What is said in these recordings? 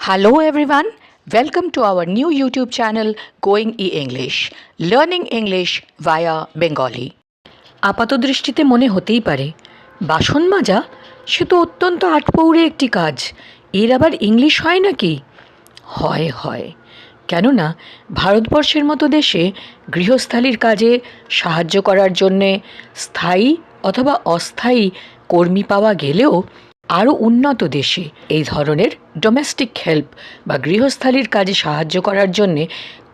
Hello everyone, welcome to our new YouTube channel Going E English, learning English via Bengali. আপাত দৃষ্টিতে মনে হতেই পারে বাসন মাজা সে তো অত্যন্ত আটপৌরে একটি কাজ। এর আবার ইংলিশ হয় নাকি? হয় হয়। কেননা ভারতবর্ষের মতো দেশে গৃহস্থালির কাজে সাহায্য করার জন্যে স্থায়ী অথবা অস্থায়ী কর্মী পাওয়া গেলেও আরও উন্নত দেশে। এই ধরনের ডোমেস্টিক হেল্প বা গৃহস্থালির কাজে সাহায্য করার জন্যে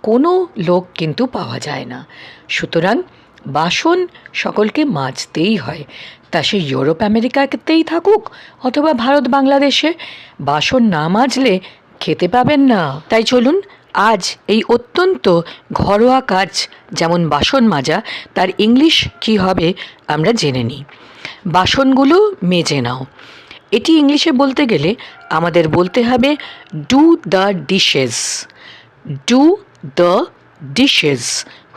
কোনো লোক কিন্তু পাওয়া যায় না। সুতরাং বাসন সকলকে মাজতেই হয়। তা সে ইউরোপ, আমেরিকাতেই থাকুক অথবা ভারত, বাংলাদেশে বাসন না মাজলে খেতে পাবেন না। তাই চলুন আজ এই অত্যন্ত ঘরোয়া কাজ যেমন বাসন মাজা, তার ইংলিশ কী হবে আমরা জেনে নিই। বাসনগুলো মেজে নাও। এটি ইংলিশে বলতে গেলে আমাদের বলতে হবে do the dishes do the dishes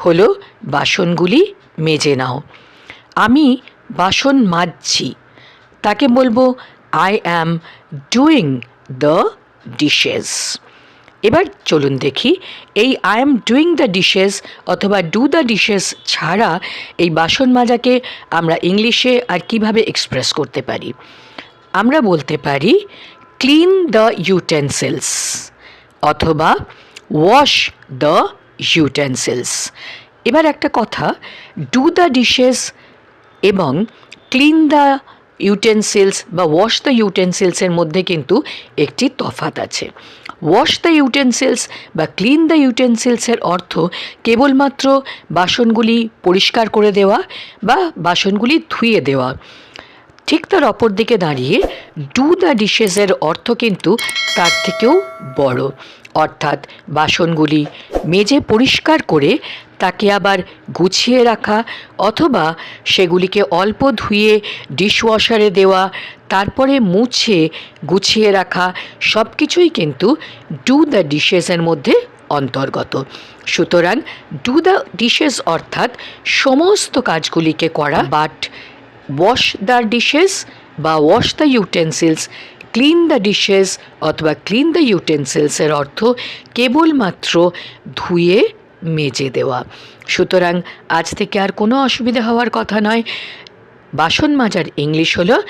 হলো বাসনগুলি মেজে নাও। আমি বাসন মাজছি। তাকে বলব I am doing the dishes এবার চলুন দেখি, এই I am doing the dishes অথবা ডু দ্য ডিশেস ছাড়া এই বাসন মাজাকে আমরা ইংলিশে আর কীভাবে এক্সপ্রেস করতে পারি? আমরা বলতে পারি ক্লিন দ্য ইউটেন্সিলস অথবা ওয়াশ দ্য ইউটেন্সিলস এবার একটা কথা ডু দ্য ডিশেস এবং ক্লিন দ্য ইউটেন্সিলস বা ওয়াশ দ্য ইউটেন্সিলসের মধ্যে কিন্তু একটি তফাত আছে। ওয়াশ দ্য ইউটেন্সিলস বা ক্লিন দ্য ইউটেন্সিলসের অর্থ কেবলমাত্র বাসনগুলি পরিষ্কার করে দেওয়া বা বাসনগুলি ধুয়ে দেওয়া। ঠিক তার অপর দিকে দাঁড়িয়ে ডু দ্য ডিশেসের অর্থ কিন্তু তার থেকেও বড়। অর্থাৎ বাসনগুলি মেজে পরিষ্কার করে তাকে আবার গুছিয়ে রাখা অথবা সেগুলিকে অল্প ধুয়ে ডিশওয়াশারে দেওয়া, তারপরে মুছে গুছিয়ে রাখা সব কিছুই কিন্তু ডু দ্য ডিশেসের মধ্যে অন্তর্গত। সুতরাং ডু দ্য ডিশেস অর্থাৎ সমস্ত কাজগুলিকে করা বাট ওয়াশ দ্য ডিশেস বা wash the utensils clean the dishes অথবা ক্লিন দ্য ইউটেন্সিলসের অর্থ কেবলমাত্র ধুয়ে, মেজে দেওয়া। সুতরাং আজ থেকে আর কোনো অসুবিধা হওয়ার কথা নয়। বাসন মাজার ইংলিশ হলো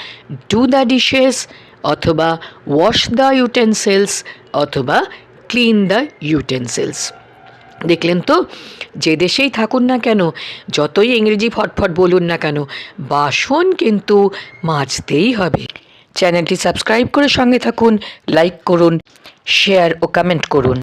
ডু দ্য ডিশেস অথবা ওয়াশ দ্য ইউটেন্সিলস অথবা ক্লিন দ্য ইউটেন্সিলস দেখলেন তো, যে দেশেই থাকুন না কেন, যতই ইংরেজি ফটফট বলুন না কেন, বাসন কিন্তু মাজতেই হবে। চ্যানেলটি সাবস্ক্রাইব করে সঙ্গে থাকুন, লাইক করুন, শেয়ার ও কমেন্ট করুন।